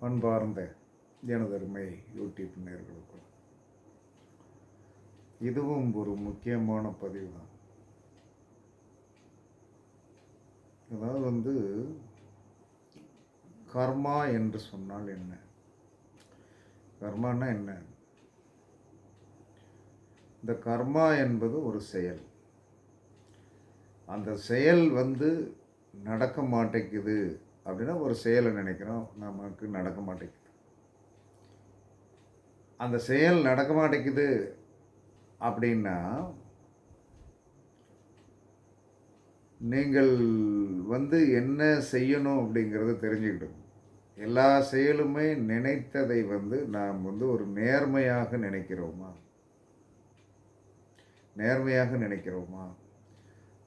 அன்பார்ந்த எனதருமை யூடியூப் நேர்களுக்கும் இதுவும் ஒரு முக்கியமான பதிவு தான் அதாவது வந்து கர்மா என்று சொன்னால் என்ன? கர்மானா என்ன? இந்த கர்மா என்பது ஒரு செயல். அந்த செயல் வந்து நடக்க மாட்டேங்குது. அப்படின்னா ஒரு செயலை நினைக்கிறோம் நமக்கு நடக்க மாட்டேங்குது. அந்த செயல் நடக்க மாட்டேங்குது அப்படின்னா நீங்கள் வந்து என்ன செய்யணும் அப்படிங்கிறத தெரிஞ்சுக்கிட்டோம் எல்லா செயலுமே நினைத்ததை வந்து நாம் வந்து ஒரு நேர்மையாக நினைக்கிறோமா? நேர்மையாக நினைக்கிறோமா?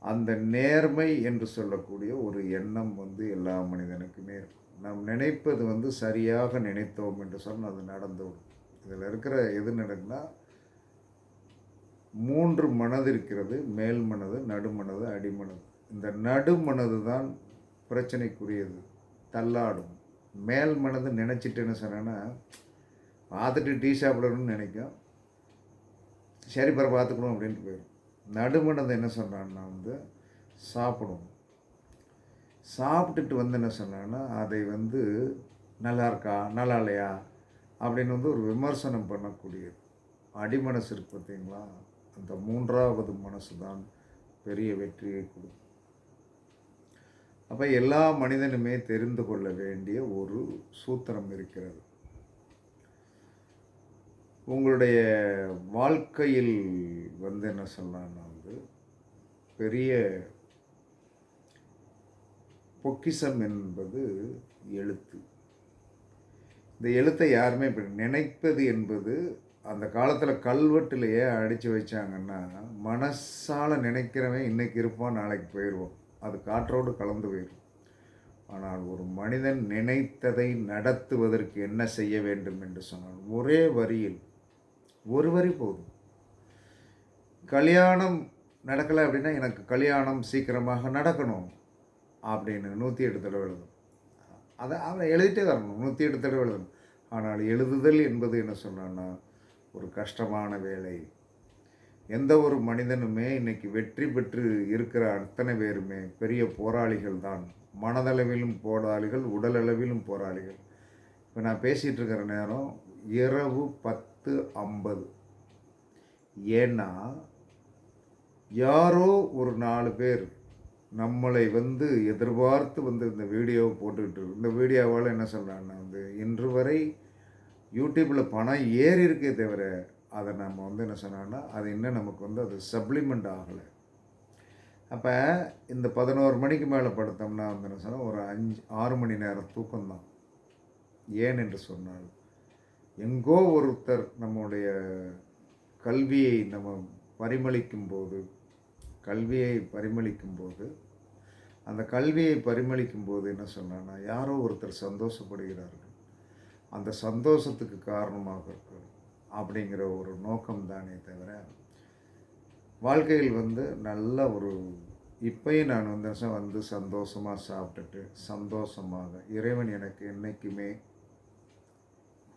அந்த நேர்மை என்று சொல்லக்கூடிய ஒரு எண்ணம் வந்து எல்லா மனிதனுக்குமே இருக்கும். நாம் நினைப்பது வந்து சரியாக நினைத்தோம் என்று சொன்னால் அது நடந்துவிடும். இதில் இருக்கிற எது நடக்குன்னா மூன்று மனது இருக்கிறது மேல் மனது நடுமனது அடிமனது. இந்த நடுமனது தான் பிரச்சனைக்குரியது தள்ளாடும். மேல் மனது நினச்சிட்டுன்னு சொன்னேன்னா பார்த்துட்டு டீ சாப்பிடணும்னு நினைக்கும். சரி பிற பார்த்துக்கணும் அப்படின்ட்டு போயிடும். நடுமனது என்ன சொல்கிறான்னா வந்து சாப்பிடும் சாப்பிட்டுட்டு வந்து என்ன சொன்னான்னா அதை வந்து நல்லா இருக்கா? நல்லா இல்லையா? அப்படின்னு வந்து ஒரு விமர்சனம் பண்ணக்கூடியது. அடிமனசு இருக்கு பார்த்தீங்களா? அந்த மூன்றாவது மனசு தான் பெரிய வெற்றியை கொடுக்கும். அப்போ எல்லா மனிதனுமே தெரிந்து கொள்ள வேண்டிய ஒரு சூத்திரம் இருக்கிறது. உங்களுடைய வாழ்க்கையில் வந்து என்ன சொல்லலாம்னா வந்து பெரிய பொக்கிசம் என்பது எழுத்து. இந்த எழுத்தை யாருமே இப்ப நினைப்பது என்பது அந்த காலத்தில் கல்வெட்டுலையே அடித்து வச்சாங்கன்னா மனசால் நினைக்கிறவன் இன்னைக்கு இருப்பான் நாளைக்கு போயிடுவோம் அது காற்றோடு கலந்து போயிடும் ஆனால் ஒரு மனிதன் நினைத்ததை நடத்துவதற்கு என்ன செய்ய வேண்டும் என்று சொன்னால் ஒரே வரியில் ஒரு வரி போதும். கல்யாணம் நடக்கலை அப்படின்னா எனக்கு கல்யாணம் சீக்கிரமாக நடக்கணும் அப்படின்னு நூற்றி எட்டு தடவை எழுதணும். அதை அவன் எழுதிட்டே வரணும் நூற்றி எட்டு தடவை எழுதணும். ஆனால் எழுதுதல் என்பது என்ன சொன்னான்னா ஒரு கஷ்டமான வேலை. எந்த ஒரு மனிதனுமே இன்றைக்கி வெற்றி பெற்று இருக்கிற அத்தனை பேருமே பெரிய போராளிகள் தான். மனதளவிலும் போராளிகள் உடலளவிலும் போராளிகள். இப்போ நான் பேசிகிட்டு இருக்கிற நேரம் இரவு பத்து பத்து ஐம்பது. ஏன்னா யாரோ ஒரு நாலு பேர் நம்மளை வந்து எதிர்பார்த்து வந்து இந்த வீடியோவை போட்டுக்கிட்டு இருக்கு. இந்த வீடியோவால் என்ன சொல்கிறாங்கன்னா வந்து இன்று வரை யூடியூப்பில் பணம் ஏறி இருக்கே தவிர அதை நம்ம வந்து என்ன சொன்னோன்னா அது இன்னும் நமக்கு வந்து அது சப்ளிமெண்ட் ஆகலை. அப்போ இந்த பதினோரு மணிக்கு மேலே படுத்தோம்னா வந்து என்ன சொன்னால் ஒரு அஞ்சு ஆறு மணி நேரம் தூக்கம்தான். ஏன் என்று சொன்னால் எங்கோ ஒருத்தர் நம்முடைய கல்வியை நம்ம பரிமளிக்கும் போது கல்வியை பரிமளிக்கும் போது அந்த கல்வியை பரிமளிக்கும் போது என்ன சொன்னான்னா யாரோ ஒருத்தர் சந்தோஷப்படுகிறார்கள். அந்த சந்தோஷத்துக்கு காரணமாக இருக்கும் அப்படிங்கிற ஒரு நோக்கம் தானே தவிர வாழ்க்கையில் வந்து நல்ல ஒரு இப்பயும் நான் வந்து வந்து சந்தோஷமாக சாப்பிட்டுட்டு சந்தோஷமாக இறைவன் எனக்கு என்றைக்குமே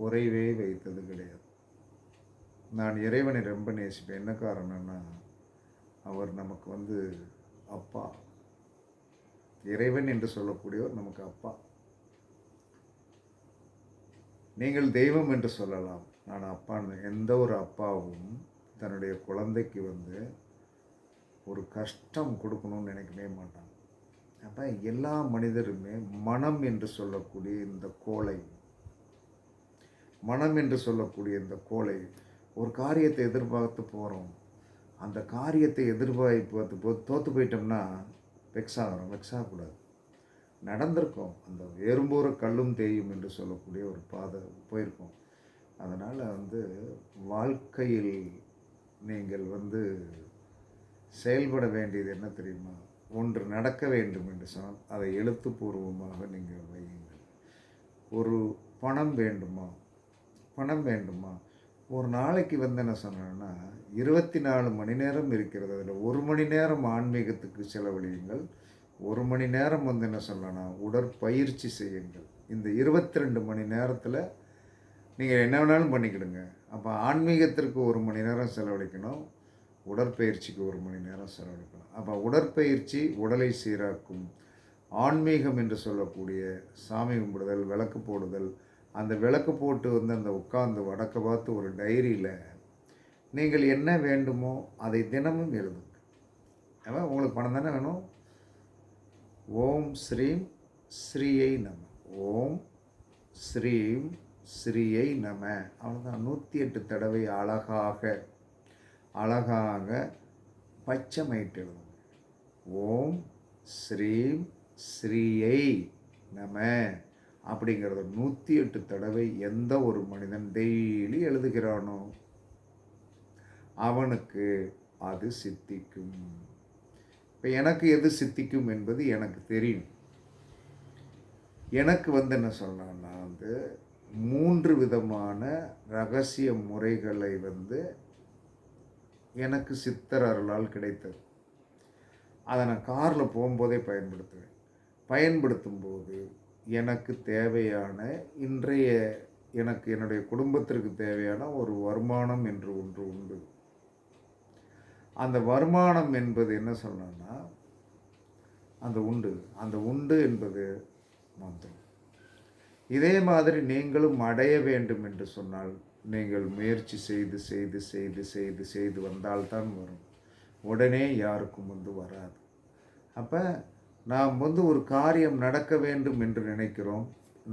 குறைவே வைத்தது கிடையாது. நான் இறைவனை ரொம்ப நேசிப்பேன். என்ன காரணம்னா அவர் நமக்கு வந்து அப்பா. இறைவன் என்று சொல்லக்கூடியவர் நமக்கு அப்பா. நீங்கள் தெய்வம் என்று சொல்லலாம். நான் அப்பான்னு எந்த ஒரு அப்பாவும் தன்னுடைய குழந்தைக்கு வந்து ஒரு கஷ்டம் கொடுக்கணும்னு நினைக்கவே மாட்டாங்க. அப்போ எல்லா மனிதருமே மனம் என்று சொல்லக்கூடிய இந்த கோலை மனம் என்று சொல்லக்கூடிய இந்த கோலை ஒரு காரியத்தை எதிர்பார்த்து போகிறோம் அந்த காரியத்தை எதிர்பார்த்து போ தோற்று போயிட்டோம்னா வெக்ஸ் ஆகிறோம் வெக்ஸ் ஆகக்கூடாது நடந்திருக்கோம். அந்த எறும்போற கல்லும் தேயும் என்று சொல்லக்கூடிய ஒரு பாதை போயிருக்கோம். அதனால் வந்து வாழ்க்கையில் நீங்கள் வந்து செயல்பட வேண்டியது என்ன தெரியுமா? ஒன்று நடக்க வேண்டும் என்று சொன்னால் அதை எழுத்துப்பூர்வமாக நீங்கள் வையுங்கள். ஒரு பணம் வேண்டுமா? பணம் வேண்டுமா? ஒரு நாளைக்கு வந்து என்ன சொன்னேன்னா இருபத்தி நாலு மணி நேரம் இருக்கிறது. அதில் ஒரு மணி நேரம் ஆன்மீகத்துக்கு செலவழியுங்கள். ஒரு மணி நேரம் வந்து என்ன சொல்லலாம் உடற்பயிற்சி செய்யுங்கள். இந்த இருபத்தி ரெண்டு மணி நேரத்தில் நீங்கள் என்ன வேணாலும் பண்ணிக்கிடுங்க. அப்போ ஆன்மீகத்திற்கு ஒரு மணி நேரம் செலவழிக்கணும். உடற்பயிற்சிக்கு ஒரு மணி நேரம் செலவழிக்கணும். அப்போ உடற்பயிற்சி உடலை சீராக்கும். ஆன்மீகம் என்று சொல்லக்கூடிய சாமி கும்பிடுதல் விளக்கு போடுதல் அந்த விளக்கு போட்டு வந்து அந்த உட்கார்ந்து வடக்க பார்த்து ஒரு டைரியில் நீங்கள் என்ன வேண்டுமோ அதை தினமும் எழுதுங்க ஏன்னா உங்களுக்கு பணம் தானே வேணும்? ஓம் ஸ்ரீம் ஸ்ரீயை நம ஓம் ஸ்ரீம் ஸ்ரீயை நம. அவ்வளோதான் நூற்றி எட்டு தடவை அழகாக அழகாக பச்சைமைட்டு எழுதுங்க ஓம் ஸ்ரீம் ஸ்ரீயை நம. அப்படிங்கிறத நூற்றி எட்டு தடவை எந்த ஒரு மனிதன் டெய்லி எழுதுகிறானோ அவனுக்கு அது சித்திக்கும். இப்போ எனக்கு எது சித்திக்கும் என்பது எனக்கு தெரியும். எனக்கு வந்து என்ன சொல்லணும்னா வந்து மூன்று விதமான ரகசிய முறைகளை வந்து எனக்கு சித்தர் அருளால் கிடைத்தது. அதை நான் காரில் போகும்போதே பயன்படுத்துவேன். பயன்படுத்தும் போது எனக்கு தேவையான இன்றைய எனக்கு என்னுடைய குடும்பத்திற்கு தேவையான ஒரு வருமானம் என்று ஒன்று உண்டு. அந்த வருமானம் என்பது என்ன சொல்லணும்னா அந்த உண்டு. அந்த உண்டு என்பது மந்திரம் இதே மாதிரி நீங்களும் அடைய வேண்டும் என்று சொன்னால் நீங்கள் முயற்சி செய்து செய்து செய்து செய்து செய்து வந்தால்தான் வரும். உடனே யாருக்கும் வந்து வராது. அப்போ நாம் வந்து ஒரு காரியம் நடக்க வேண்டும் என்று நினைக்கிறோம்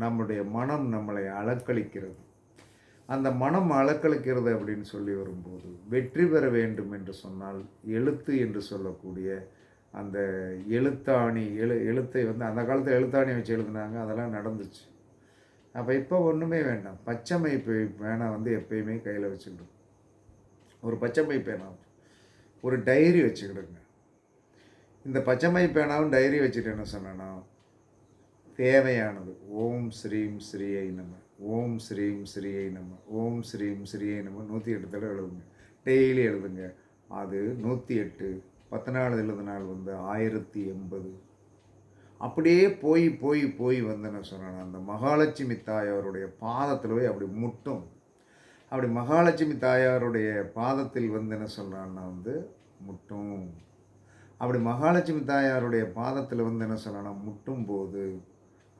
நம்முடைய மனம் நம்மளை அலக்களிக்கிறது அந்த மனம் அலக்களிக்கிறது அப்படின்னு சொல்லி வரும்போது வெற்றி பெற வேண்டும் என்று சொன்னால் எழுத்து என்று சொல்லக்கூடிய அந்த எழுத்தாணி எழு எழுத்தை வந்து அந்த காலத்தில் எழுத்தாணி வச்சு எழுதுனாங்க அதெல்லாம் நடந்துச்சு. அப்போ இப்போ ஒன்றுமே வேண்டாம். பச்சைமை பேனா வந்து எப்பயுமே கையில் வச்சுக்கிடும் ஒரு பச்சைமை பேனா ஒரு டைரி வச்சுக்கிடுங்க. இந்த பச்சைமை பேனாவும் டைரி வச்சுட்டு என்ன சொன்னேன்னா தேவையானது. ஓம் ஸ்ரீம் ஸ்ரீயை நம. ஓம் ஸ்ரீம் ஸ்ரீயை நம. ஓம் ஸ்ரீம் ஸ்ரீயை நம. நூற்றி எட்டு தடவை எழுதுங்க. டெய்லி எழுதுங்க. அது நூற்றி எட்டு பத்து நாள் எழுது நாள் வந்து ஆயிரத்தி எண்பது. அப்படியே போய் போய் போய் வந்து என்ன சொன்னேன் அந்த மகாலட்சுமி தாயாருடைய பாதத்தில் போய் அப்படி முட்டும். அப்படி மகாலட்சுமி தாயாருடைய பாதத்தில் வந்து என்ன சொல்கிறான்னா வந்து முட்டும். அப்படி மகாலட்சுமி தாயாருடைய பாதத்தில் வந்து என்ன சொல்லணும்? முட்டும் போது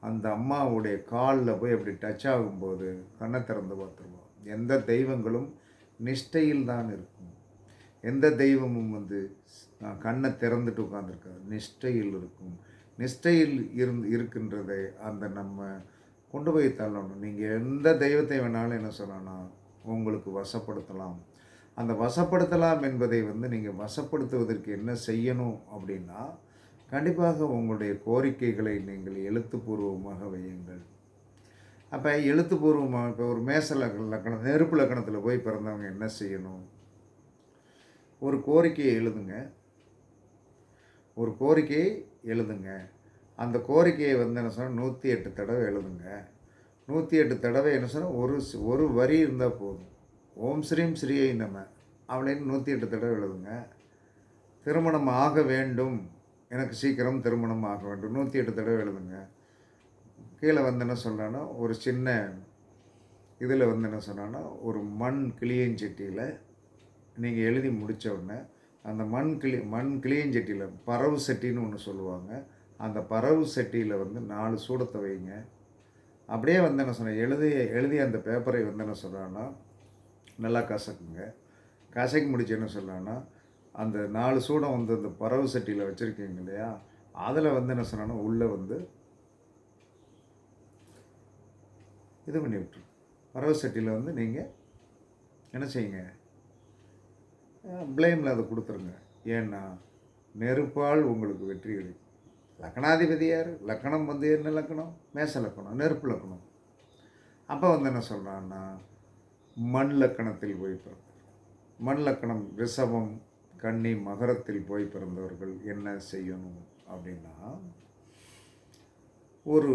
அந்த அம்மாவுடைய காலில் போய் அப்படி டச் ஆகும்போது கண்ணை திறந்து பார்த்துருவோம். எந்த தெய்வங்களும் நிஷ்டையில் தான் இருக்கும். எந்த தெய்வமும் வந்து நான் கண்ணை திறந்துட்டு உட்காந்துருக்காது நிஷ்டையில் இருக்கும். நிஷ்டையில் இருந்து இருக்கின்றதை அந்த நம்ம கொண்டு போய் தள்ளணும். நீங்கள் எந்த தெய்வத்தை வேணாலும் என்ன சொல்லலாம் உங்களுக்கு வசப்படுத்தலாம். அந்த வசப்படுத்தலாம் என்பதை வந்து நீங்கள் வசப்படுத்துவதற்கு என்ன செய்யணும் அப்படின்னா கண்டிப்பாக உங்களுடைய கோரிக்கைகளை நீங்கள் எழுத்துப்பூர்வமாக வையுங்கள். அப்போ எழுத்துப்பூர்வமாக இப்போ ஒரு மேச லக்கணம் நெருப்பு லக்கணத்தில் போய் பிறந்தவங்க என்ன செய்யணும்? ஒரு கோரிக்கையை எழுதுங்க. ஒரு கோரிக்கையை எழுதுங்க. அந்த கோரிக்கையை வந்து என்ன சொன்னால் நூற்றி எட்டு தடவை எழுதுங்க. நூற்றி எட்டு தடவை என்ன சொன்னால் ஒரு ஒரு வரி இருந்தால் போதும். ஓம் ஸ்ரீம் ஸ்ரீயை நம்ம அப்படின்னு நூற்றி எட்டு தடவை எழுதுங்க. திருமணம் ஆக வேண்டும். எனக்கு சீக்கிரம் திருமணம் ஆக வேண்டும். நூற்றி எட்டு தடவை எழுதுங்க. கீழே வந்து என்ன சொன்னான்னா ஒரு சின்ன இதில் வந்து என்ன சொன்னான்னா ஒரு மண் கிளியஞ்சட்டியில் நீங்கள் எழுதி முடித்த உடனே அந்த மண் கிளி மண் கிளியஞ்சட்டியில் பறவு சட்டின்னு ஒன்று சொல்லுவாங்க. அந்த பறவு சட்டியில் வந்து நாலு சூடத்தை வைங்க. அப்படியே வந்து என்ன சொன்னேன் எழுதி எழுதி அந்த பேப்பரை வந்து என்ன சொல்கிறான்னா நல்லா கசக்குங்க. கசக்கி முடிச்சு என்ன சொல்லலான்னா அந்த நாலு சூடம் வந்து அந்த பறவு சட்டியில் வச்சுருக்கீங்க இல்லையா அதில் வந்து என்ன சொன்னா உள்ளே வந்து இது பண்ணி விட்டுரு. பறவை சட்டியில் வந்து நீங்கள் என்ன செய்யுங்க? பிளேமில் அதை கொடுத்துருங்க. ஏன்னா நெருப்பால் உங்களுக்கு வெற்றி கிடைக்கும் லக்கணாதிபதி யார்? லக்கணம் வந்து என்ன லக்கணம்? மேச லக்கணம் நெருப்பு லக்கணம். அப்போ வந்து என்ன சொல்கிறான்னா மண் லக்கணத்தில் போய் பிறந்தார் மண் லக்கணம் ரிஷபம் கன்னி மகரத்தில் போய் பிறந்தவர்கள் என்ன செய்யணும் அப்படின்னா ஒரு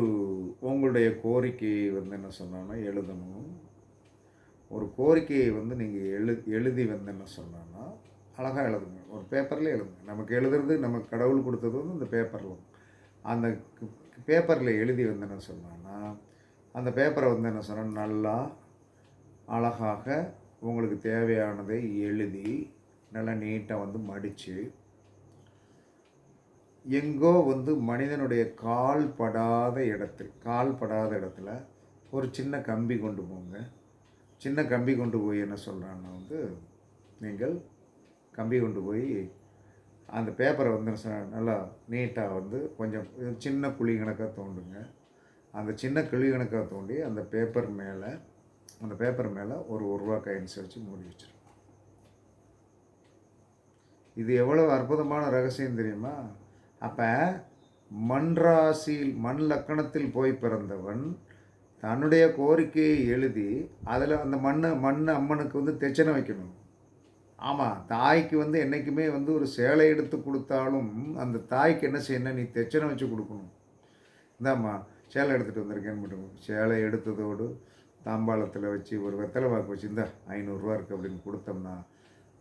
உங்களுடைய கோரிக்கையை வந்து என்ன சொன்னான்னா எழுதணும். ஒரு கோரிக்கையை வந்து நீங்கள் எழு எழுதி வந்து என்ன சொன்னான்னா அழகாக எழுதுங்க. ஒரு பேப்பரில் எழுதுங்க. நமக்கு எழுதுறது நமக்கு கடவுள் கொடுத்தது வந்து இந்த பேப்பரில். அந்த பேப்பரில் எழுதி வந்து என்ன சொன்னான்னா அந்த பேப்பரை வந்து என்ன சொன்னால் நல்லா அழகாக உங்களுக்கு தேவையானதை எழுதி நல்லா நீட்டாக வந்து மடித்து எங்கோ வந்து மனிதனுடைய கால் படாத இடத்தில் கால் படாத இடத்துல ஒரு சின்ன கம்பி கொண்டு போங்க. சின்ன கம்பி கொண்டு போய் என்ன சொல்கிறான்னா வந்து நீங்கள் கம்பி கொண்டு போய் அந்த பேப்பரை வந்து நல்லா நீட்டாக வந்து கொஞ்சம் சின்ன குழி கணக்காக தோண்டுங்க. அந்த சின்ன குழி கணக்காக தோண்டி அந்த பேப்பர் மேலே அந்த பேப்பர் மேலே ஒரு ஒரு ரூபா காயின்ஸ் வச்சு மூடி வச்சிருக்கோம். இது எவ்வளவு அற்புதமான ரகசியம் தெரியுமா? அப்போ மண் ராசியில் மண் லக்கணத்தில் போய் பிறந்தவன் தன்னுடைய கோரிக்கையை எழுதி அதில் அந்த மண்ணை மண் அம்மனுக்கு வந்து தெச்சனை வைக்கணும். ஆமாம் தாய்க்கு வந்து என்றைக்குமே வந்து ஒரு சேலை எடுத்து கொடுத்தாலும் அந்த தாய்க்கு என்ன செய்யணும் நீ தெச்சனை வச்சு கொடுக்கணும். இந்தாம்மா சேலை எடுத்துகிட்டு வந்திருக்கேன்னு மட்டும் சேலை எடுத்ததோடு தாம்பாளத்தில் வச்சு ஒரு வெத்தலை பாக்கு வச்சு இந்த ஐநூறுரூவா இருக்குது அப்படின்னு கொடுத்தோம்னா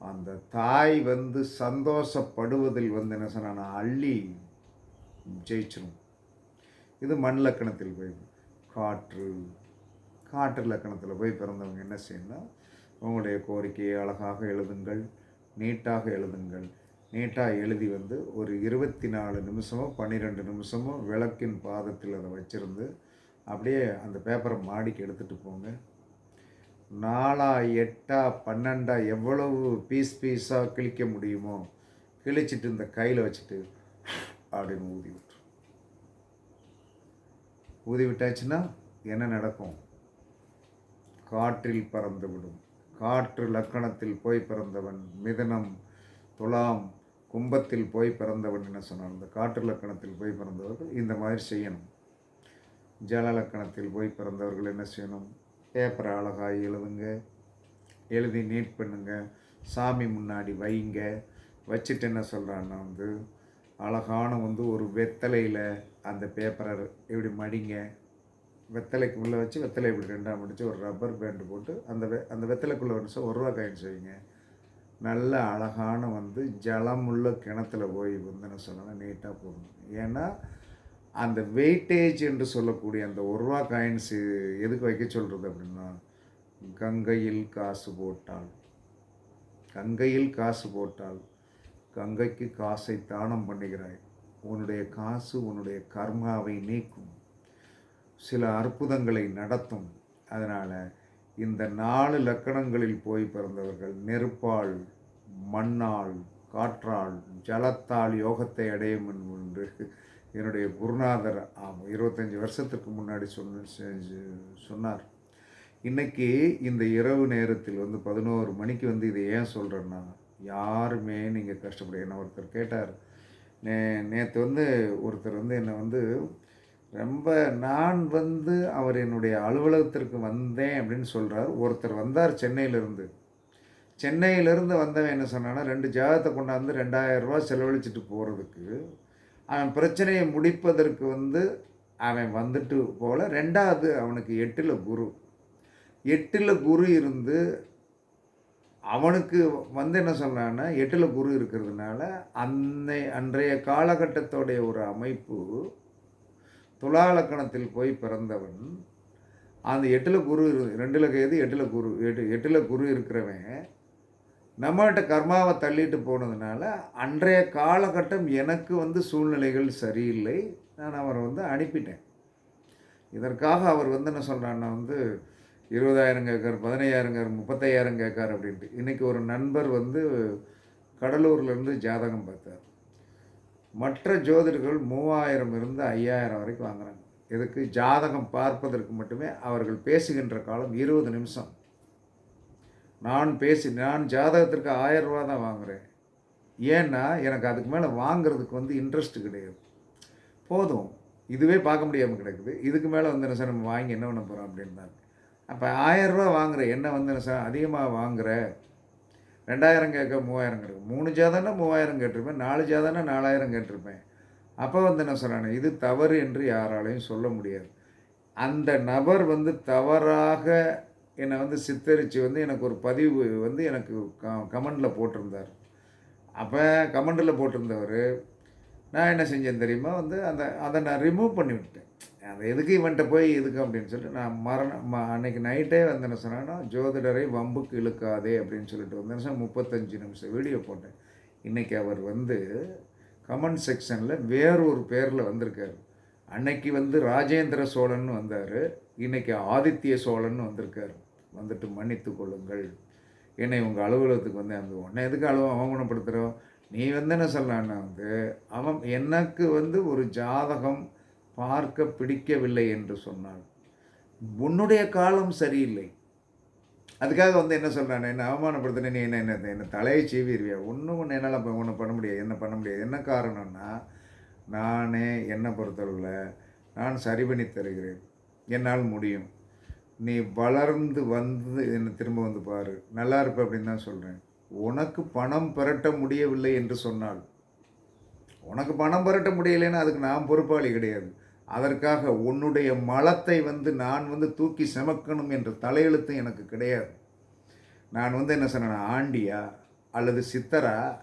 அந்த தாய் வந்து சந்தோஷப்படுவதில் வந்து என்ன சொன்னா அள்ளி ஜெயிச்சிடும் இது மண் லக்கணத்தில் போய் காற்று காற்று லக்கணத்தில் போய் பிறந்தவங்க என்ன செய்யணும் உங்களுடைய கோரிக்கையை அழகாக எழுதுங்கள் நீட்டாக எழுதுங்கள். நீட்டாக எழுதி வந்து ஒரு இருபத்தி நாலு நிமிஷமோ பன்னிரெண்டு நிமிஷமோ விளக்கின் பாதத்தில் அதை வச்சுருந்து அப்படியே அந்த பேப்பரை மாடிக்கு எடுத்துகிட்டு போங்க. நாலா எட்டா பன்னெண்டா எவ்வளவு பீஸ் பீஸாக கிழிக்க முடியுமோ கிழிச்சிட்டு இந்த கையில் வச்சுட்டு அப்படின்னு ஊதி விட்டுரும் ஊதி விட்டாச்சுன்னா என்ன நடக்கும்? காற்றில் பறந்து விடும். காற்று லக்கணத்தில் போய் பிறந்தவன் மிதனம் துலாம் கும்பத்தில் போய் பிறந்தவன் என்ன சொன்னான்? இந்த காற்று லக்கணத்தில் போய் பிறந்தவர்கள் இந்த மாதிரி செய்யணும். ஜலலக்கணத்தில் போய் பிறந்தவர்கள் என்ன செய்யணும்? பேப்பரை அழகாக எழுதுங்க. எழுதி நீட் பண்ணுங்க. சாமி முன்னாடி வைங்க. வச்சுட்டு என்ன சொல்கிறான்னா வந்து அழகான வந்து ஒரு வெத்தலையில் அந்த பேப்பரை இப்படி மடிங்க? வெத்தலைக்கு உள்ளே வச்சு வெத்தலை இப்படி ரெண்டாக முடிச்சு ஒரு ரப்பர் பேண்டு போட்டு அந்த வெ அந்த வெத்தலைக்குள்ளே வந்து ஒரு ரூபா காயின்ஸ் வைங்க நல்ல அழகான வந்து ஜலமுள்ள கிணத்துல போய் வந்து என்ன சொல்லணும் நீட்டாக போடணும். ஏன்னா அந்த வெயிட்டேஜ் என்று சொல்லக்கூடிய அந்த ஒரு ரூபா காயின்ஸு எதுக்கு வைக்க சொல்கிறது அப்படின்னா கங்கையில் காசு போட்டால். கங்கையில் காசு போட்டால் கங்கைக்கு காசை தானம் பண்ணுகிறாய். உன்னுடைய காசு உன்னுடைய கர்மாவை நீக்கும். சில அற்புதங்களை நடத்தும். அதனால் இந்த நாலு லக்கணங்களில் போய் பிறந்தவர்கள் நெருப்பால் மண்ணால் காற்றால் ஜலத்தால் யோகத்தை அடையும் என்று என்னுடைய குருநாதர் ஆமாம் இருபத்தஞ்சி வருஷத்துக்கு முன்னாடி சொன்ன செஞ்சு- சொன்னார். இன்றைக்கி இந்த இரவு நேரத்தில் வந்து பதினோரு மணிக்கு வந்து இதை ஏன் சொல்கிறேன்னா யாருமே நீங்கள் கஷ்டப்பட என்ன ஒருத்தர் கேட்டார். நே நேற்று வந்து ஒருத்தர் வந்து என்னை வந்து ரொம்ப நான் வந்து அவர் என்னுடைய அலுவலகத்திற்கு வந்தேன் அப்படின்னு சொல்கிறார் ஒருத்தர் வந்தார் சென்னையிலேருந்து. சென்னையிலேருந்து வந்தவன் என்ன சொன்னான்னா ரெண்டு ஜாதகத்தை கொண்டாந்து ரெண்டாயிரம் செலவழிச்சிட்டு போகிறதுக்கு அவன் பிரச்சனையை முடிப்பதற்கு வந்து அவன் வந்துட்டு போல. ரெண்டாவது அவனுக்கு எட்டில் குரு. எட்டில் குரு இருந்து அவனுக்கு வந்து என்ன சொல்கிறான்னா எட்டில் குரு இருக்கிறதுனால அன்னை அன்றைய காலகட்டத்தோடைய ஒரு அமைப்பு துலாலக்கணத்தில் போய் பிறந்தவன் அந்த எட்டில் குரு இரு ரெண்டில் கைது எட்டில் குரு எட்டு எட்டில் குரு இருக்கிறவன் நம்மகிட்ட கர்மாவை தள்ளிட்டு போனதுனால அன்றைய காலகட்டம் எனக்கு வந்து சூழ்நிலைகள் சரியில்லை. நான் அவரை வந்து அனுப்பிட்டேன். இதற்காக அவர் வந்து என்ன சொல்கிறான்னா வந்து இருபதாயிரம் கேட்கார் பதினையாயிரம் கேட்கார் முப்பத்தையாயிரம் கேட்கார் அப்படின்ட்டு. இன்றைக்கி ஒரு நண்பர் வந்து கடலூர்லேருந்து ஜாதகம் பார்த்தார். மற்ற ஜோதிடர்கள் மூவாயிரம் இருந்து ஐயாயிரம் வரைக்கும் வாங்குறாங்க. இதுக்கு ஜாதகம் பார்ப்பதற்கு மட்டுமே அவர்கள் பேசுகின்ற காலம் இருபது நிமிஷம். நான் பேசி நான் ஜாதகத்திற்கு ஆயிரம் ரூபா தான் வாங்குகிறேன் ஏன்னா எனக்கு அதுக்கு மேலே வாங்குறதுக்கு வந்து இன்ட்ரெஸ்ட் கிடையாது. போதும். இதுவே பார்க்க முடியாமல் கிடக்குது. இதுக்கு மேலே வந்து என்ன சார் நம்ம வாங்கி என்ன பண்ண போகிறோம் அப்படின்னாங்க அப்போ ஆயிரரூபா வாங்குற என்ன வந்து என்ன சார் அதிகமாக வாங்குகிற ரெண்டாயிரம் கேட்க மூவாயிரம் கேட்கும் மூணு ஜாதகம்னா மூவாயிரம் கேட்டிருப்பேன் நாலு ஜாதகம்னா நாலாயிரம் கேட்டிருப்பேன். அப்போ வந்து என்ன சொல்கிறாங்க இது தவறு என்று யாராலையும் சொல்ல முடியாது. அந்த நபர் வந்து தவறாக என்னை வந்து சித்தரித்து வந்து எனக்கு ஒரு பதிவு வந்து எனக்கு க கமெண்டில் போட்டிருந்தார். அப்போ கமெண்டில் போட்டிருந்தவர் நான் என்ன செஞ்சேன் தெரியுமா? வந்து அந்த அதை நான் ரிமூவ் பண்ணி விட்டேன். அந்த எதுக்கு இவன்கிட்ட போய் எதுக்கு அப்படின்னு சொல்லிட்டு நான் மரணம் ம அன்னைக்கு நைட்டே வந்து என்ன சொன்னேன்னா ஜோதிடரை வம்புக்கு இழுக்காதே அப்படின்னு சொல்லிட்டு வந்து சார் முப்பத்தஞ்சு நிமிஷம் வீடியோ போட்டேன். இன்றைக்கி அவர் வந்து கமெண்ட் செக்ஷனில் வேறொரு பேரில் வந்திருக்கார். அன்னைக்கு வந்து ராஜேந்திர சோழன் வந்தார். இன்றைக்கி ஆதித்ய சோழன் வந்திருக்காரு. வந்துட்டு மன்னித்து கொள்ளுங்கள். என்னை உங்கள் அலுவலகத்துக்கு வந்து அந்த உன்னை எதுக்கு அலுவ அவமானப்படுத்துகிறோம் நீ வந்து என்ன சொல்லலான்னா வந்து அவன் எனக்கு வந்து ஒரு ஜாதகம் பார்க்க பிடிக்கவில்லை என்று சொன்னான். உன்னுடைய காலம் சரியில்லை. அதுக்காக வந்து என்ன சொல்கிறான் என்ன அவமானப்படுத்தின நீ என்ன என்ன என்ன தலையை சீவிடுவியா? ஒன்றும் ஒன்று என்னால் இப்போ ஒன்றும் பண்ண முடியாது. என்ன பண்ண முடியாது? என்ன காரணம்னா நானே என்னை பொறுத்தளவில் நான் சரி பண்ணி தருகிறேன். என்னால் முடியும். நீ வளர்ந்து வந்து என்னை திரும்ப வந்து பாரு. நல்லா இருப்ப அப்படின்னு தான் சொல்கிறேன் உனக்கு பணம் புரட்ட முடியவில்லை என்று சொன்னால் உனக்கு பணம் புரட்ட முடியலைன்னா அதுக்கு நான் பொறுப்பாளி கிடையாது. அதற்காக உன்னுடைய மலத்தை வந்து நான் வந்து தூக்கி செமக்கணும் என்ற தலையெழுத்தும் எனக்கு கிடையாது. நான் வந்து என்ன சொன்னேன் ஆண்டியா அல்லது சித்தரா?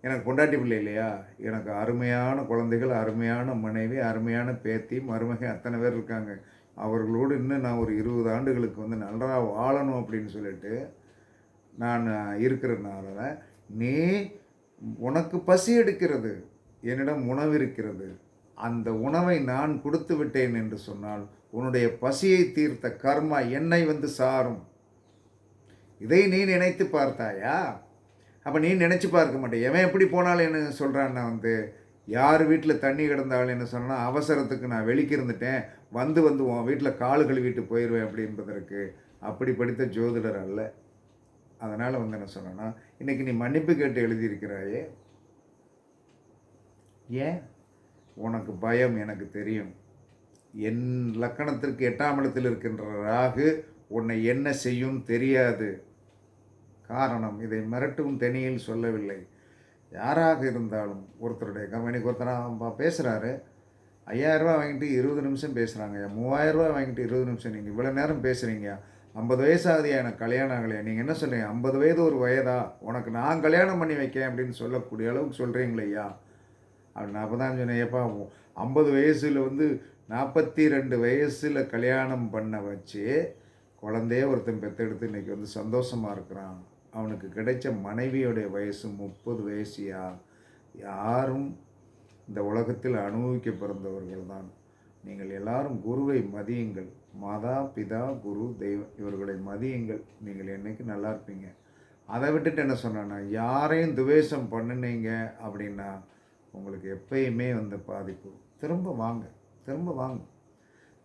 எனக்கு கொண்டாட்டி பிள்ளை இல்லையா? எனக்கு அருமையான குழந்தைகள் அருமையான மனைவி அருமையான பேத்தி மருமகை அத்தனை பேர் இருக்காங்க. அவர்களோடு இன்னும் நான் ஒரு இருபது ஆண்டுகளுக்கு வந்து நல்லா வாழணும் அப்படின்னு சொல்லிட்டு நான் இருக்கிறதுனால நீ உனக்கு பசி எடுக்கிறது என்னிடம் உணவு இருக்கிறது. அந்த உணவை நான் கொடுத்து விட்டேன் என்று சொன்னால் உன்னுடைய பசியை தீர்த்த கர்மா என்னை வந்து சாரும். இதை நீ நினைத்து பார்த்தாயா? அப்போ நீ நினச்சி பார்க்க மாட்டேன். எவன் எப்படி போனாலும் என்ன சொல்கிறான்னா வந்து யார் வீட்டில் தண்ணி கிடந்தாலும் என்ன சொன்னால் அவசரத்துக்கு நான் வெளிக்கு இருந்துட்டேன் வந்து வந்து உன் வீட்டில் காலு கழுவிட்டு போயிடுவேன் அப்படின்றதற்கு அப்படி படித்த ஜோதிடர் அல்ல. அதனால் வந்து என்ன சொன்னேன்னா இன்றைக்கி நீ மன்னிப்பு கேட்டு எழுதியிருக்கிறாயே. ஏன்? உனக்கு பயம் எனக்கு தெரியும். என் லக்கணத்திற்கு எட்டாம் இடத்தில் இருக்கின்ற ராகு உன்னை என்ன செய்யும் தெரியாது. காரணம் இதை மிரட்டும் தெனியில் சொல்லவில்லை. யாராக இருந்தாலும் ஒருத்தருடைய கம்பெனிக்கு ஒருத்தராக பேசுகிறாரு ஐயாயிரரூபா வாங்கிட்டு இருபது நிமிஷம் பேசுகிறாங்க மூவாயிரரூபா வாங்கிட்டு இருபது நிமிஷம் நீங்கள் இவ்வளோ நேரம் பேசுகிறீங்க ஐம்பது வயசாகுதியா எனக்கு கல்யாணம் ஆகலையா? நீங்கள் என்ன சொல்கிறீங்க ஐம்பது வயது ஒரு வயதா? உனக்கு நான் கல்யாணம் பண்ணி வைக்கேன் அப்படின்னு சொல்லக்கூடிய அளவுக்கு சொல்கிறீங்களே ஐயா. அப்படி நான் அப்போ தான் சொன்னேன் ஏப்பா ஐம்பது வயசில் வந்து நாற்பத்தி ரெண்டு வயசில் கல்யாணம் பண்ண வச்சு குழந்தைய ஒருத்தன் பெற்றெடுத்து இன்றைக்கி வந்து சந்தோஷமாக இருக்கிறான். அவனுக்கு கிடைச்ச மனைவியுடைய வயசு முப்பது வயசுயா யாரும் இந்த உலகத்தில் அனுபவிக்க பிறந்தவர்கள் தான். நீங்கள் எல்லாரும் குருவை மதியுங்கள். மாதா பிதா குரு தெய்வம் இவர்களை மதியுங்கள். நீங்கள் என்னைக்கு நல்லா இருப்பீங்க. அதை விட்டுட்டு என்ன சொன்னேன்னா யாரையும் துவேஷம் பண்ணுனீங்க அப்படின்னா உங்களுக்கு எப்பயுமே வந்து பாதிப்பு. திரும்ப வாங்க திரும்ப வாங்க.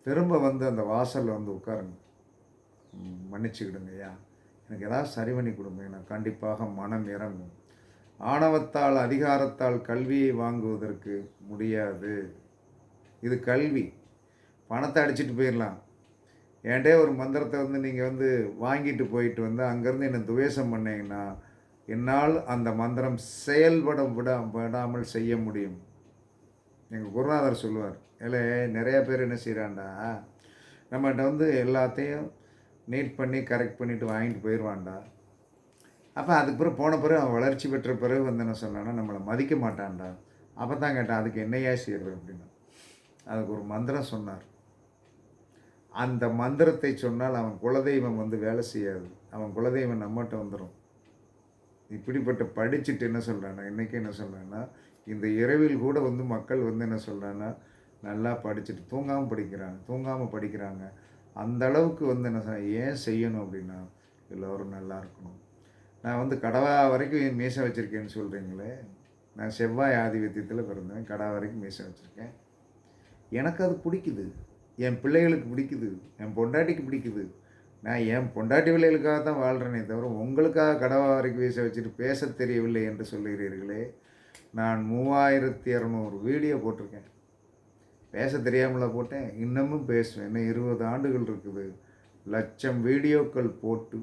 திரும்ப வந்து அந்த வாசலில் வந்து உட்காருங்க. மன்னிச்சுக்கிடுங்கய்யா எனக்கு ஏதாவது சரி பண்ணி கொடுங்க. நான் கண்டிப்பாக மனம் இறங்கும். ஆணவத்தால் அதிகாரத்தால் கல்வியை வாங்குவதற்கு முடியாது. இது கல்வி. பணத்தை அடிச்சிட்டு போயிடலாம் ஏன்டே ஒரு மந்திரத்தை வந்து நீங்கள் வந்து வாங்கிட்டு போயிட்டு வந்து அங்கேருந்து என்னை துவேஷம் பண்ணீங்கன்னா என்னால் அந்த மந்திரம் செயல்பட விட விடாமல் செய்ய முடியும். எங்கள் குருநாதர் சொல்லுவார் இல்லை நிறைய பேர் என்ன செய்கிறாண்டா நம்மகிட்ட வந்து எல்லாத்தையும் நீட் பண்ணி கரெக்ட் பண்ணிவிட்டு வாங்கிட்டு போயிடுவான்டா. அப்போ அதுக்கு பிறகு போன பிறகு அவன் வளர்ச்சி பெற்ற பிறகு வந்து என்ன சொன்னான்னா நம்மளை மதிக்க மாட்டான்டா. அப்போ தான் கேட்டான் அதுக்கு என்னையா செய்யறது அப்படின்னு. அதுக்கு ஒரு மந்திரம் சொன்னார். அந்த மந்திரத்தை சொன்னால் அவன் குலதெய்வம் வந்து வேலை செய்யாது. அவன் குலதெய்வம் நம்மகிட்ட வந்துடும் இப்படிப்பட்ட படிச்சுட்டு என்ன சொல்கிறான்னா இன்றைக்கி என்ன சொல்கிறான்னா இந்த இரவில் கூட வந்து மக்கள் வந்து என்ன சொல்கிறான்னா நல்லா படிச்சுட்டு தூங்காமல் படிக்கிறாங்க தூங்காமல் படிக்கிறாங்க. அந்த அளவுக்கு வந்து என்ன சொல்ல ஏன் செய்யணும் அப்படின்னா எல்லோரும் நல்லா இருக்கணும். நான் வந்து கடவா வரைக்கும் மீசை வச்சுருக்கேன்னு சொல்கிறீங்களே நான் செவ்வாய் ஆதிபத்தியத்தில் பிறந்தேன் கடா வரைக்கும் மீசை வச்சுருக்கேன். எனக்கு அது பிடிக்குது. என் பிள்ளைகளுக்கு பிடிக்குது. என் பொண்டாட்டிக்கு பிடிக்குது. நான் என் பொண்டாட்டி பிள்ளைகளுக்காக தான் வாழ்கிறேனே தவிர உங்களுக்காக கடவா வரைக்கும் வீச வச்சுட்டு பேச தெரியவில்லை என்று சொல்லுகிறீர்களே. நான் மூவாயிரத்தி இரநூறு வீடியோ போட்டிருக்கேன். பேச தெரியாமல போட்டேன். இன்னமும் பேசுவேன். இன்னும் இருபது ஆண்டுகள் இருக்குது. லட்சம் வீடியோக்கள் போட்டு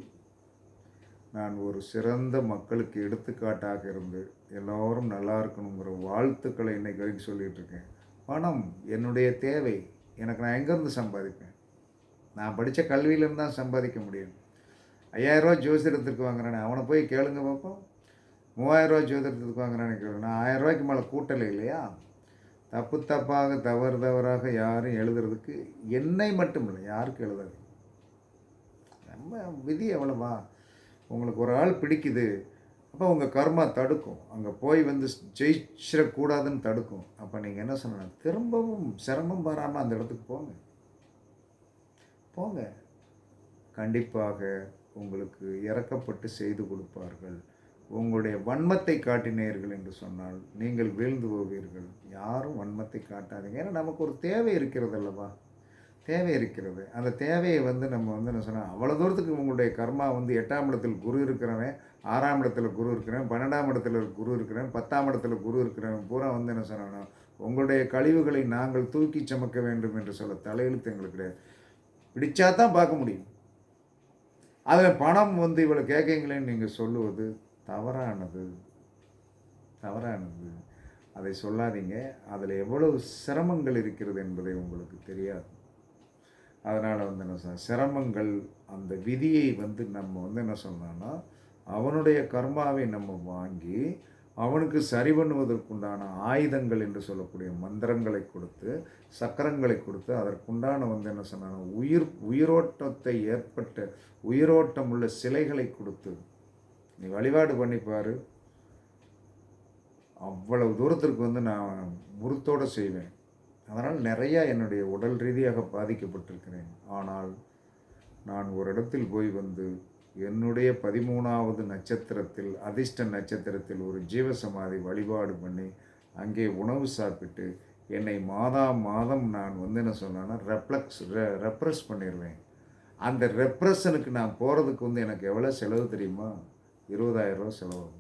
நான் ஒரு சிறந்த மக்களுக்கு எடுத்துக்காட்டாக இருந்து எல்லோரும் நல்லா இருக்கணுங்கிற வாழ்த்துக்களை இன்றைக்கு வரைக்கும் சொல்லிகிட்ருக்கேன் பணம் என்னுடைய தேவை. எனக்கு நான் எங்கேருந்து சம்பாதிப்பேன்? நான் படித்த கல்வியிலேருந்து தான் சம்பாதிக்க முடியும். ஐயாயிரரூவா ஜோசிடத்துக்கு வாங்குறேனே அவனை போய் கேளுங்க பார்ப்போம் மூவாயிரரூவா ஜோதிடத்துக்கு வாங்குறானே கேளுங்க. நான் ஆயிரம் ரூபாய்க்கு மேலே கூட்டலை இல்லையா? தப்பு தப்பாக தவறு தவறாக யாரும் எழுதுறதுக்கு என்னை மட்டும் இல்லை யாருக்கும் எழுதாது நம்ம விதி எவ்வளவா? உங்களுக்கு ஒரு ஆள் பிடிக்குது அப்போ உங்கள் கர்மா தடுக்கும். அங்கே போய் வந்து ஜெயிச்சிடக்கூடாதுன்னு தடுக்கும். அப்போ நீங்கள் என்ன சொல்லணும்? திரும்பவும் சிரமம் வராமல் அந்த இடத்துக்கு போங்க. போங்க. கண்டிப்பாக உங்களுக்கு இறக்கப்பட்டு செய்து கொடுப்பார்கள். உங்களுடைய வன்மத்தை காட்டினீர்கள் என்று சொன்னால் நீங்கள் வீழ்ந்து போவீர்கள். யாரும் வன்மத்தை காட்டாதீங்க. ஏன்னா நமக்கு ஒரு தேவை இருக்கிறது அல்லவா? தேவை இருக்கிறது. அந்த தேவையை வந்து நம்ம வந்து என்ன சொன்னால் அவ்வளோ தூரத்துக்கு உங்களுடைய கர்மா வந்து எட்டாம் இடத்தில் குரு இருக்கிறவன் ஆறாம் இடத்துல குரு இருக்கிறேன் பன்னெண்டாம் இடத்துல குரு இருக்கிறேன் பத்தாம் இடத்துல குரு இருக்கிறவன் பூரா வந்து என்ன சொன்னா உங்களுடைய கழிவுகளை நாங்கள் தூக்கி சுமக்க வேண்டும் என்று சொல்ல தலையெழுத்து எங்களுக்கு கிடையாது. பிடிச்சா தான் பார்க்க முடியும். அதில் பணம் வந்து இவ்வளோ கேட்கீங்களேன்னு நீங்கள் சொல்லுவது தவறானது. தவறானது. அதை சொல்லாதீங்க. அதில் எவ்வளவு சிரமங்கள் இருக்கிறது என்பதை உங்களுக்கு தெரியாது. அதனால் வந்து என்ன சொன்ன சிரமங்கள் அந்த விதியை வந்து நம்ம வந்து என்ன சொல்லணும்னா அவனுடைய கர்மாவை நம்ம வாங்கி அவனுக்கு சரி பண்ணுவதற்குண்டான ஆயுதங்கள் என்று சொல்லக்கூடிய மந்திரங்களை கொடுத்து சக்கரங்களை கொடுத்து அதற்குண்டான வந்து என்ன சொன்னாங்க உயிர் உயிரோட்டத்தை ஏற்பட்ட உயிரோட்டம் உள்ள சிலைகளை கொடுத்து நீ வழிபாடு பண்ணிப்பார் அவ்வளவு தூரத்திற்கு வந்து நான் முறுத்தோடு செய்வேன். அதனால் நிறையா என்னுடைய உடல் ரீதியாக பாதிக்கப்பட்டிருக்கிறேன். ஆனால் நான் ஒரு இடத்தில் போய் வந்து என்னுடைய பதிமூணாவது நட்சத்திரத்தில் அதிர்ஷ்ட நட்சத்திரத்தில் ஒரு ஜீவசமாதி வழிபாடு பண்ணி அங்கே உணவு சாப்பிட்டு என்னை மாதா மாதம் நான் வந்து என்ன சொன்னேன்னா ரெப்ளக்ஸ் ரெ ரெப்ரெஸ் பண்ணிடுவேன் அந்த ரெப்ரெஷனுக்கு நான் போகிறதுக்கு வந்து எனக்கு எவ்வளோ செலவு தெரியுமா? இருபதாயிரரூவா செலவாகும்.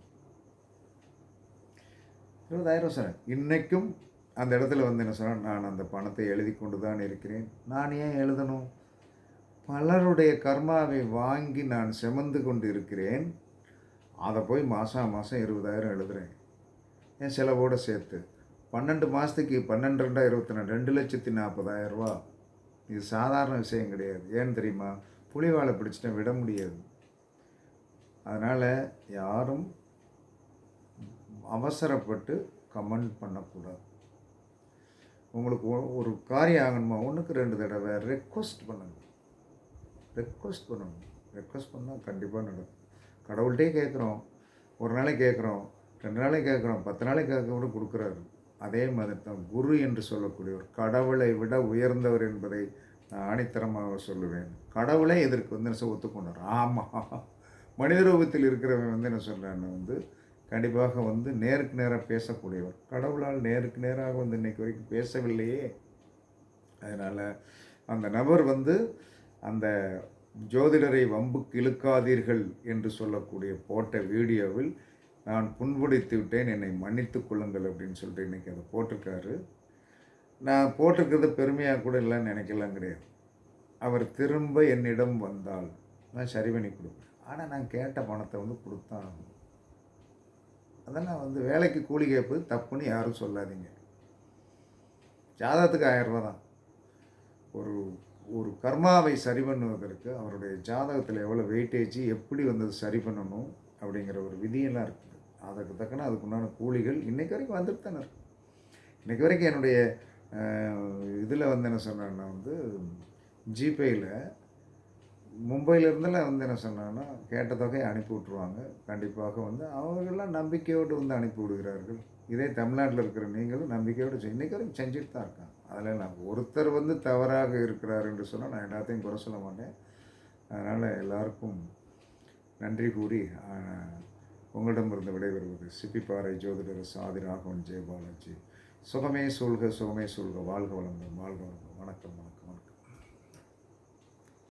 இருபதாயிரம் சார் இன்றைக்கும் அந்த இடத்துல வந்து என்ன சொன்னால் நான் அந்த பணத்தை எழுதி கொண்டு தான் இருக்கிறேன். நான் ஏன் எழுதணும்? பலருடைய கர்மாவை வாங்கி நான் செமந்து கொண்டு இருக்கிறேன் அதை போய் மாதம் மாதம் இருபதாயிரம் எழுதுகிறேன் என் செலவோடு சேர்த்து பன்னெண்டு மாதத்துக்கு பன்னெண்டு ரெண்டா இருபத்தி ரெண்டு ரெண்டு லட்சத்தி நாற்பதாயிரரூவா இது சாதாரண விஷயம் கிடையாது. ஏன்னு தெரியுமா? புலிவாலை பிடிச்சிட்டா விட முடியாது. அதனால் யாரும் அவசரப்பட்டு கமெண்ட் பண்ணக்கூடாது. உங்களுக்கு ஒரு காரியம் ஆகணுமா? ஒன்றுக்கு ரெண்டு தடவை ரெக்வஸ்ட் பண்ணணும் ரெக்வஸ்ட் பண்ணணும் ரெக்வஸ்ட் பண்ணால் கண்டிப்பாக நடக்கும். கடவுள்கிட்டே கேட்குறோம். ஒரு நாளைக்கு கேட்குறோம். ரெண்டு நாளைக்கு கேட்குறோம். பத்து நாளைக்கு கேட்க கூட கொடுக்குறாரு. அதே மாதிரி தான் குரு என்று சொல்லக்கூடியவர். கடவுளை விட உயர்ந்தவர் என்பதை நான் ஆணித்தரமாக சொல்லுவேன். கடவுளே இதற்கு வந்து ஒத்துக்கொண்டார்? ஆமாம் மனித ரூபத்தில் இருக்கிறவன் வந்து என்ன சொல்கிறான்னு வந்து கண்டிப்பாக வந்து நேருக்கு நேராக பேசக்கூடியவர் கடவுளால் நேருக்கு நேராக வந்து இன்றைக்கு வரைக்கும் பேசவில்லையே. அதனால் அந்த நபர் வந்து அந்த ஜோதிடரை வம்புக்கு இழுக்காதீர்கள் என்று சொல்லக்கூடிய போட்ட வீடியோவில் நான் புண்படுத்தி விட்டேன் என்னை மன்னித்து கொள்ளுங்கள் அப்படின்னு சொல்லிட்டு இன்றைக்கி அதை போட்டிருக்காரு. நான் போட்டிருக்கிறது பெருமையாக கூட இல்லைன்னு நினைக்கலாம் கிடையாது. அவர் திரும்ப என்னிடம் வந்தால் நான் சரி பண்ணி கொடுப்பேன். ஆனால் நான் கேட்ட பணத்தை வந்து கொடுத்தான். அதெல்லாம் வந்து வேலைக்கு கூலி கேட்பது தப்புன்னு யாரும் சொல்லாதீங்க. ஜாதகத்துக்கு ஆயிரம் ரூபா தான். ஒரு ஒரு கர்மாவை சரி பண்ணுவதற்கு அவருடைய ஜாதகத்தில் எவ்வளோ வெயிட்டேஜ் எப்படி வந்து சரி பண்ணணும் அப்படிங்கிற ஒரு விதியெல்லாம் இருக்குது. அதுக்கு தக்கன அதுக்குண்டான கூலிகள் இன்றைக்கு வரைக்கும் வந்துட்டு தானே இருக்கு. இன்றைக்கு வரைக்கும் என்னுடைய இதில் வந்து என்ன சொன்னேன்னா வந்து ஜிபேயில் மும்பையிலேருந்துலாம் வந்து என்ன சொன்னாங்கன்னா கேட்ட தொகையை அனுப்பி விட்ருவாங்க கண்டிப்பாக வந்து அவர்கள்லாம் நம்பிக்கையோடு வந்து அனுப்பி விடுகிறார்கள். இதே தமிழ்நாட்டில் இருக்கிற நீங்களும் நம்பிக்கையோடு இன்றைக்கி வரைக்கும் செஞ்சுட்டு தான் இருக்காங்க. அதில் நான் ஒருத்தர் வந்து தவறாக இருக்கிறார் என்று சொன்னால் நான் எல்லாத்தையும் குறை சொல்ல மாட்டேன். அதனால் எல்லாருக்கும் நன்றி கூறி உங்களிடமிருந்து விடைபெறுவது சிப்பிப்பாறை ஜோதிடர் சாதி ராகவன் ஜெயபாலாஜி. சுகமே சூழ்க சுகமே சூழ்க. வாழ்க வளங்கள் வாழ்க வளங்கள் வணக்கம் வணக்கம்.